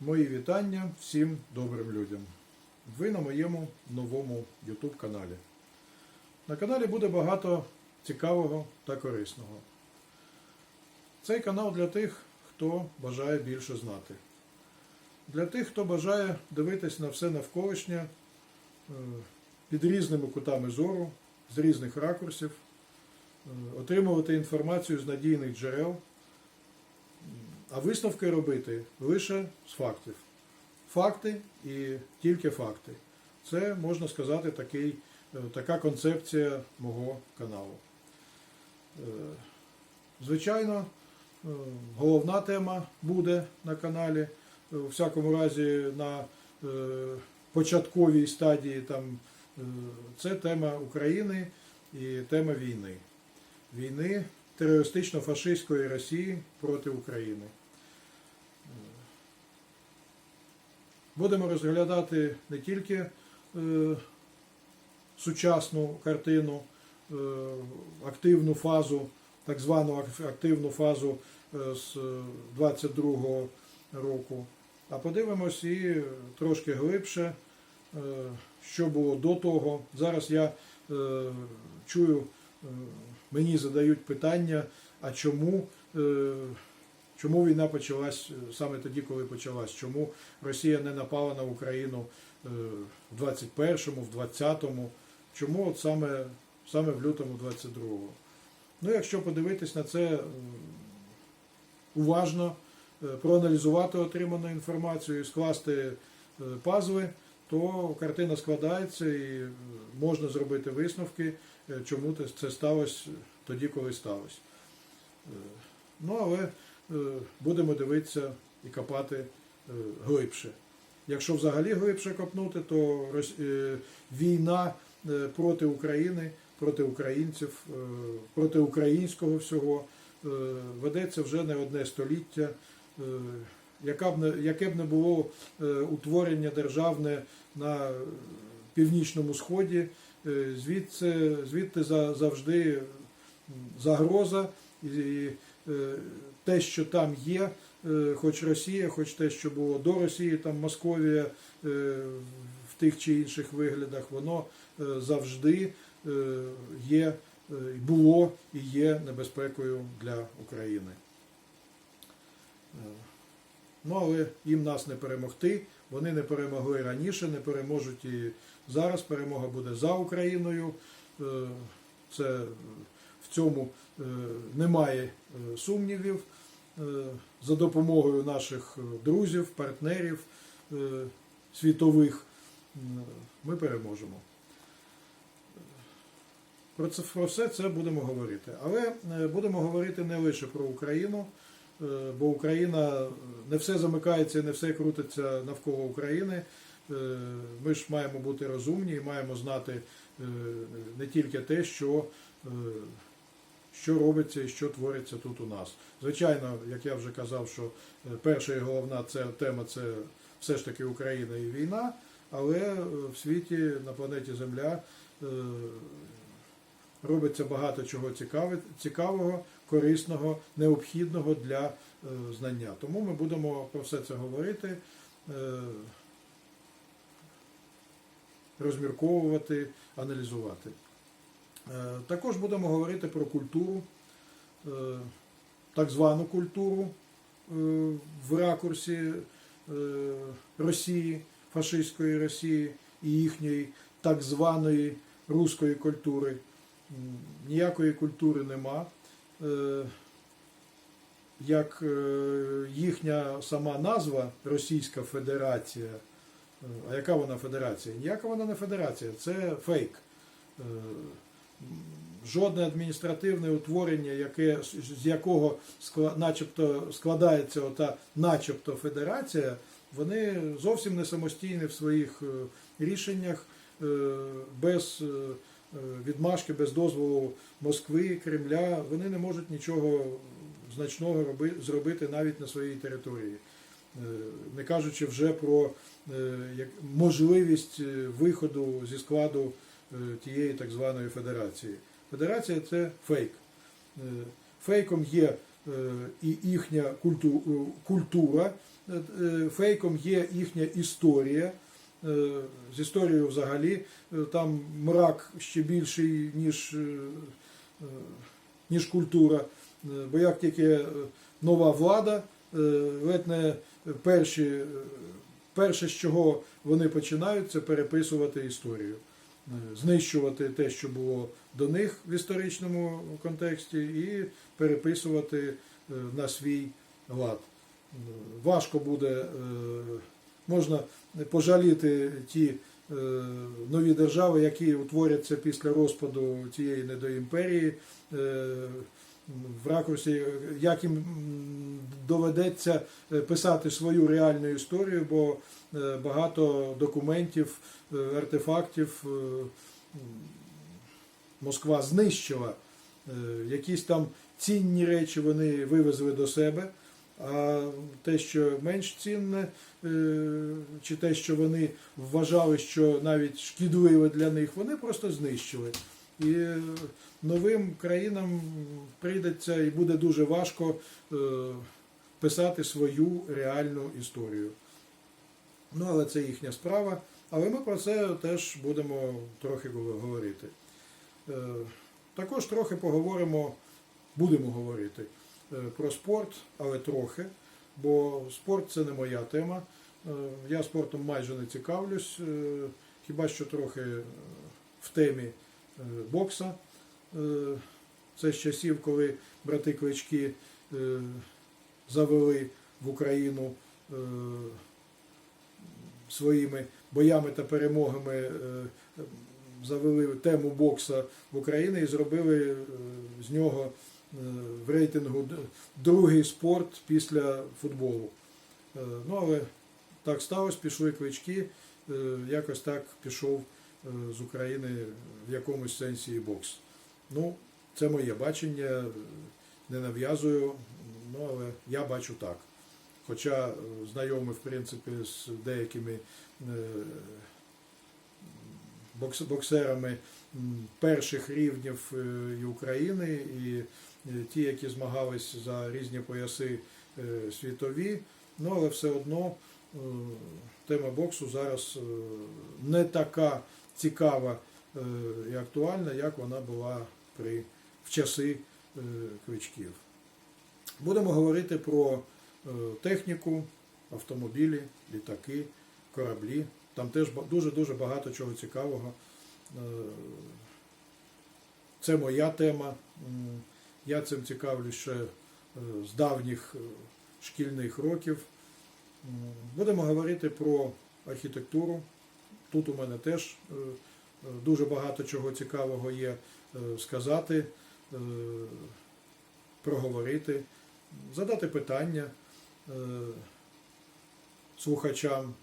Мої вітання всім добрим людям. Ви на моєму новому YouTube каналі. На каналі буде багато цікавого та корисного. Цей канал для тих, хто бажає більше знати. Для тих, хто бажає дивитись на все навколишнє е, під різними кутами зору, з різних ракурсів, е, отримувати інформацію з надійних джерел, а висновки робити лише з фактів. Факти і тільки факти. Це можна сказати такий, е, така концепція мого каналу. Е, Звичайно, е, головна тема буде на каналі. У всякому разі, на початковій стадії там, це тема України і тема війни. Війни терористично-фашистської Росії проти України. Будемо розглядати не тільки е, сучасну картину, е, активну фазу, так звану активну фазу е, з 22-го року, а подивимось і трошки глибше, що було до того. Зараз я чую, мені задають питання, а чому. Чому війна почалась е, саме тоді, коли почалась? Чому Росія не напала на Україну е, в 21-му, в 20-му? Чому от саме, саме в лютому 22-го? Ну, якщо подивитись на це е, уважно, проаналізувати отриману інформацію і скласти пазли, то картина складається і можна зробити висновки, чому це сталося тоді, коли сталося. Ну, але будемо дивитися і копати е, глибше. Якщо взагалі глибше копнути, то е, війна е, проти України, проти українців, е, проти українського всього е, ведеться вже не одне століття. Е, Яка б не, яке б не було е, утворення державне на північному сході, е, звідси, звідти завжди загроза і е, те, що там є, е, хоч Росія, хоч те, що було до Росії, там Московія е, в тих чи інших виглядах, воно е, завжди є, було і є небезпекою для України. Ну, але їм нас не перемогти. Вони не перемогли раніше, не переможуть і зараз. Перемога буде за Україною. Це в цьому немає сумнівів. Е, За допомогою наших е, друзів, партнерів е, світових ми переможемо. Про це про все це будемо говорити. Але будемо говорити не лише про Україну, бо Україна не все замикається, і не все крутиться навколо України. Ми ж маємо бути розумні і маємо знати не тільки те, що, що робиться і що твориться тут у нас. Звичайно, як я вже казав, що е, перша і головна тема це все ж таки Україна і війна, але е, в світі на планеті Земля е, робиться багато чого цікавого, корисного, необхідного для знання. Тому ми будемо про все це говорити, розмірковувати, аналізувати. Е, Також будемо говорити про культуру, е, так звану культуру е, в ракурсі Росії, фашистської Росії і їхньої так званої руської культури. Ніякої культури нема. Як їхня сама назва Російська Федерація, а яка вона федерація? Ніяка вона не федерація, це фейк. Жодне адміністративне утворення, яке, з- якого начебто складається ота начебто федерація, вони зовсім не самостійні в своїх е, рішеннях, е, без е, відмашки, без дозволу Москви, Кремля, вони не можуть нічого значного роби, зробити навіть на своїй території. Не кажучи вже про можливість виходу зі складу тієї так званої федерації. Федерація це фейк. Е, Фейком є е, і їхня е, культура, е, е, фейком є їхня історія. Е, З історією взагалі е, там мрак ще більший, ніж, е, е, ніж культура. Е, Бо як тільки е, нова влада, е, ледь е, перше, з чого вони починають, це переписувати історію, Е, знищувати те, що було до них в історичному контексті, і переписувати е, на свій лад. Е, Важко буде, е, можна пожаліти ті е, нові держави, які утворяться після розпаду тієї недоімперії, е, в ракурсі, як їм доведеться е, писати свою реальну історію, бо е, багато документів, е, артефактів Москва знищила. Якісь там цінні речі вони вивезли до себе, а те, що менш цінне, чи те, що вони вважали, що навіть шкідливе для них, вони просто знищили. І новим країнам прийдеться і буде дуже важко е, писати свою реальну історію. Ну, але це їхня справа. Але ми про це теж будемо трохи говорити. Е, Також трохи поговоримо, будемо говорити е, про спорт, але трохи, бо спорт це не моя тема. Я спортом майже не цікавлюсь, хіба що трохи в темі бокса. Е, Це з часів, коли брати Клички е, завели в Україну е, своїми боями та перемогами е, завели тему бокса в Україну і зробили е, з нього е, в рейтингу другий спорт після футболу. Е, Ну, але так сталося, пішли клички, е, якось так пішов е, з України в якомусь сенсі і бокс. Ну, це моє бачення, не нав'язую, ну, але я бачу так. Хоча е, знайомий, в принципі, з деякими е, боксерами перших рівнів е, і України, і е, ті, які змагались за різні пояси е, світові. Ну, але все одно е, тема боксу зараз е, не така цікава е, і актуальна, як вона була при, в часи е, кличків. Будемо говорити про е, техніку, автомобілі, літаки, кораблі. Там теж дуже-дуже багато чого цікавого. Це моя тема. Я цим цікавлюсь ще з давніх шкільних років. Будемо говорити про архітектуру. Тут у мене теж е, е, дуже багато чого цікавого є е, сказати, проговорити, задати питання слухачам,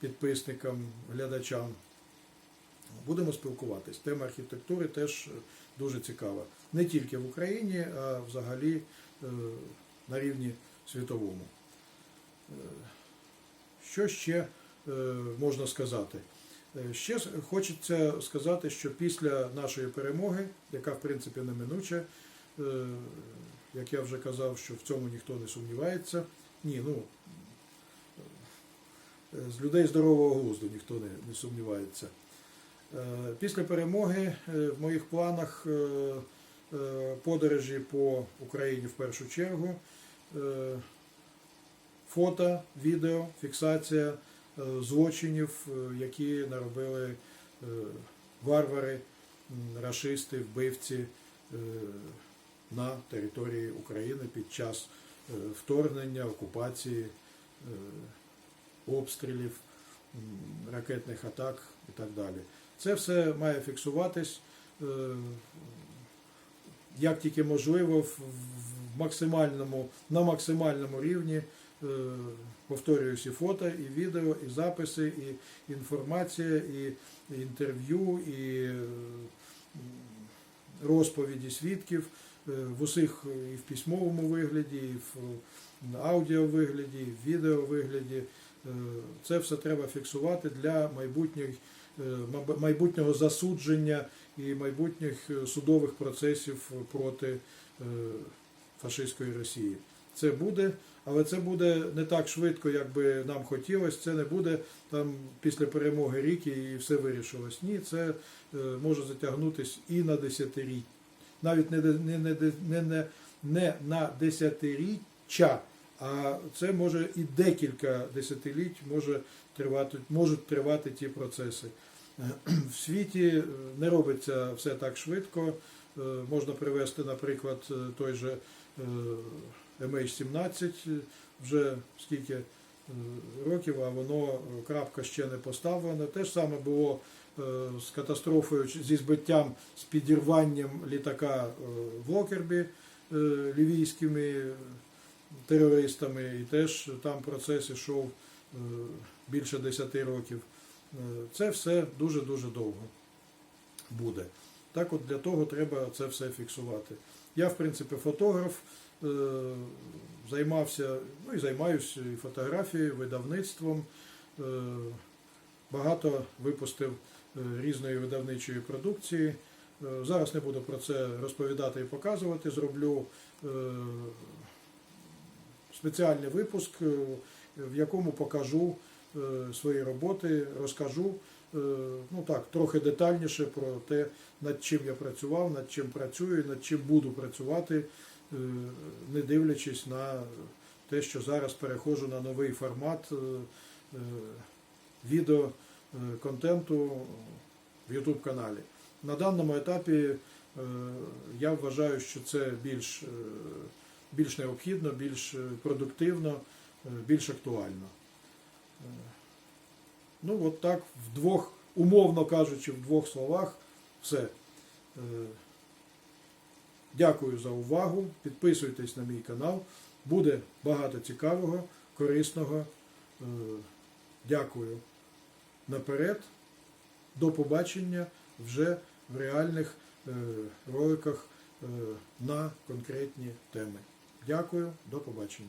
підписникам, глядачам. Будемо спілкуватись. Тема архітектури теж дуже цікава. Не тільки в Україні, а взагалі на рівні світовому. Що ще можна сказати? Е, Ще хочеться сказати, що після нашої перемоги, яка в принципі неминуча, е, як я вже казав, що в цьому ніхто не сумнівається. Ні, ну е, з людей здорового глузду ніхто не, не сумнівається. Е, Після перемоги е, в моїх планах е, е, подорожі по Україні в першу чергу. е, Фото, відео, фіксація е, злочинів, е, які наробили е, варвари, м, рашисти, вбивці е, на території України під час е, вторгнення, окупації, е, обстрілів, ракетних атак і так далі. Це все має фіксуватись е, як тільки можливо в максимальному, на максимальному рівні. Е, Повторююсь, і фото, і відео, і записи, і інформація, і інтерв'ю, і е, розповіді свідків е, в усіх і в письмовому вигляді, і в аудіовигляді, і в відеовигляді. Е, Це все треба фіксувати для майбутніх, майбутнього засудження і майбутніх судових процесів проти фашистської Росії. Це буде, але це буде не так швидко, як би нам хотілося. Це не буде там після перемоги рік і все вирішилось. Ні, це е, може затягнутися і на десятиріч. Навіть не, не, не, не, не, не на десятиріччя, а це може і декілька десятиліть може тривати, можуть тривати ті процеси. В світі е, не робиться все так швидко. Е, Можна привести, наприклад, той же MH17, е, вже скільки е, років, а воно е, крапка ще не поставлена. Те ж саме було е, з катастрофою зі збиттям з підірванням літака в Локербі е, лівійськими терористами, і теж там процес ішов більше 10 років. Це все дуже-дуже довго буде. Так от для того треба це все фіксувати. Я, в принципі, фотограф, займався, ну і займаюся і фотографією, видавництвом. Е, Багато випустив е, різної видавничої продукції. Е, Зараз не буду про це розповідати і показувати. Зроблю е, спеціальний випуск, е, в якому покажу е, свої роботи, розкажу е, ну так, трохи детальніше про те, над чим я працював, над чим працюю, над чим буду працювати, е, не дивлячись на те, що зараз переходжу на новий формат е, е, відео е, контенту в YouTube каналі. На даному етапі е, я вважаю, що це більш, е, більш необхідно, більш е, продуктивно, е, більш актуально. Е, Ну, от так, в двох, умовно кажучи, в двох словах, все. Дякую за увагу. Підписуйтесь на мій канал. Буде багато цікавого, корисного. Е, Дякую наперед. До побачення вже в реальних е, роликах е, на конкретні теми. Дякую, до побачення.